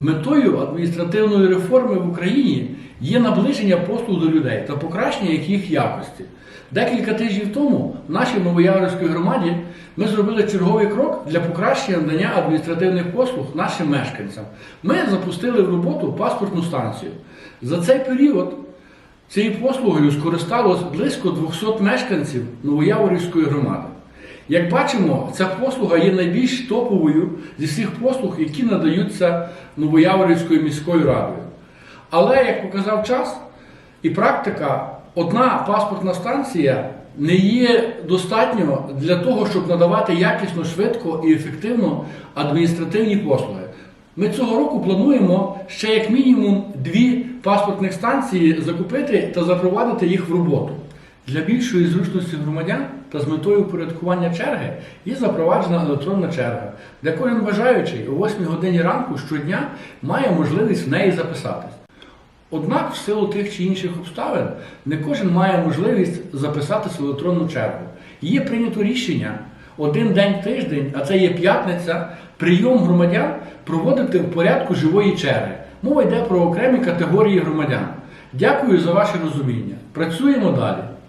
Метою адміністративної реформи в Україні є наближення послуг до людей та покращення їх якості. Декілька тижнів тому в нашій Новояворівській громаді ми зробили черговий крок для покращення надання адміністративних послуг нашим мешканцям. Ми запустили в роботу паспортну станцію. За цей період цією послугою скористалось близько 200 мешканців Новояворівської громади. Як бачимо, ця послуга є найбільш топовою зі всіх послуг, які надаються Новояворівською міською радою. Але, як показав час і практика, одна паспортна станція не є достатньо для того, щоб надавати якісно, швидко і ефективно адміністративні послуги. Ми цього року плануємо ще як мінімум дві паспортних станції закупити та запровадити їх в роботу. Для більшої зручності громадян та з метою упорядкування черги є запроваджена електронна черга, де кожен бажаючий о 8 годині ранку щодня має можливість в неї записатись. Однак, в силу тих чи інших обставин, не кожен має можливість записатись в електронну чергу. Є прийнято рішення один день в тиждень, а це є п'ятниця, прийом громадян проводити в порядку живої черги. Мова йде про окремі категорії громадян. Дякую за ваше розуміння. Працюємо далі.